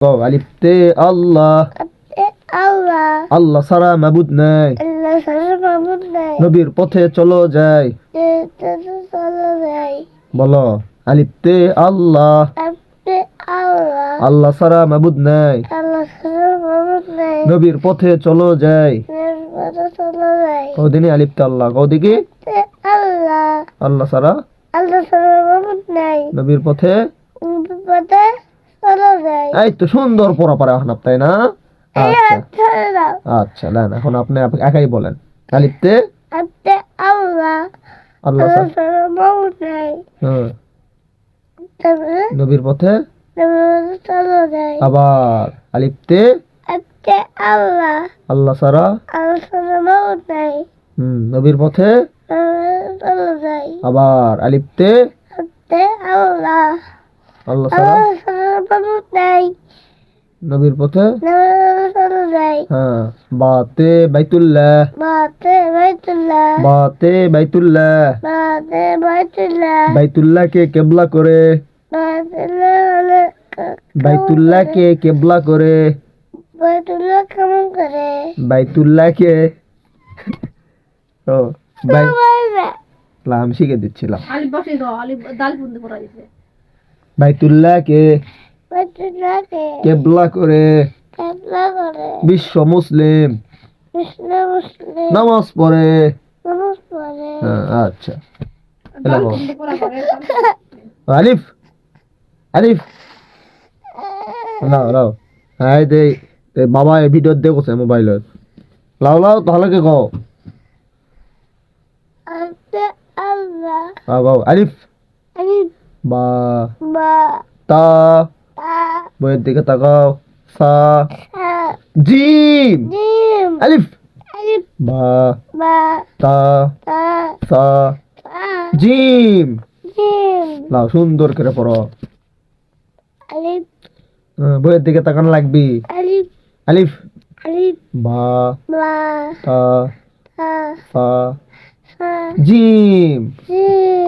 কও আলিফতে আল্লাহ আল্লাহ আল্লাহ সারা মাবুদ নাই আল্লাহ সারা মাবুদ নাই নবীর পথে চলো যাই চলো যাই বলো আলিফতে আল্লাহ আল্লাহ আল্লাহ সারা মাবুদ নাই আল্লাহ সারা মাবুদ নাই নবীর পথে চলো যাই চলো যাই কৌদিনী আলিফতে আল্লাহ কৌদিকে আল্লাহ আল্লাহ সারা আল্লাহ সারা মাবুদ নাই নবীর পথে এই তো সুন্দর পড়া পড়া এখন তাই না? আচ্ছা। আচ্ছা নেন এখন আপনি একাই বলেন। আলিফতে আপনি আল্লাহ। আল্লাহ নবীর পথে? আবার আলিফতে আপনি আল্লাহ। আল্লাহ সারা? আল্লাহ হুম নবীর পথে? আবার আলিফতে আপনি আল্লাহ। আল্লাহ সারা? নাই। নবীর পথে? হ্যাঁ। বাতে বাইতুল্লাহ। বাতে বাইতুল্লাহ। বাতে বাইতুল্লাহ। বাতে বাইতুল্লাহ। বাইতুল্লাহকে কেবলা করে। বাইতুল্লাহ হলে ক- বাইতুল্লাহকে কেবলা করে। বাইতুল্লাহ কেমন করে? বাইতুল্লাহকে ও বাই আমি শিখে দিচ্ছিলাম। আলিফ বসে দাও আলিফ দাল বন্ধ করা দিছে বাইতুল্লাহকে বাইতুল্লাহকে কেবলা করে। বিশ্ব মুসলিম। নামাজ পড়ে। নামাজ পড়ে। হ্যাঁ আচ্ছা। আলিফ আলিফ। লাও লাও হ্যাঁ দে বাবা এই ভিডিও দেখছে মোবাইলত। লাও লাও তাহলে কে কও আলিফ। বা। বা। তা। বইয়ের দিকে তাকাও সা সা জিম জিম আলিফ আলিফ বা বা তা তা সা তা জিম জিম লাও সুন্দর করে পড়ো আলিফ হ্যাঁ, বইয়ের দিকে তাকানো লাগবি আলিফ আলিফ আলিফ বা বা তা তা সা সা জিম জিম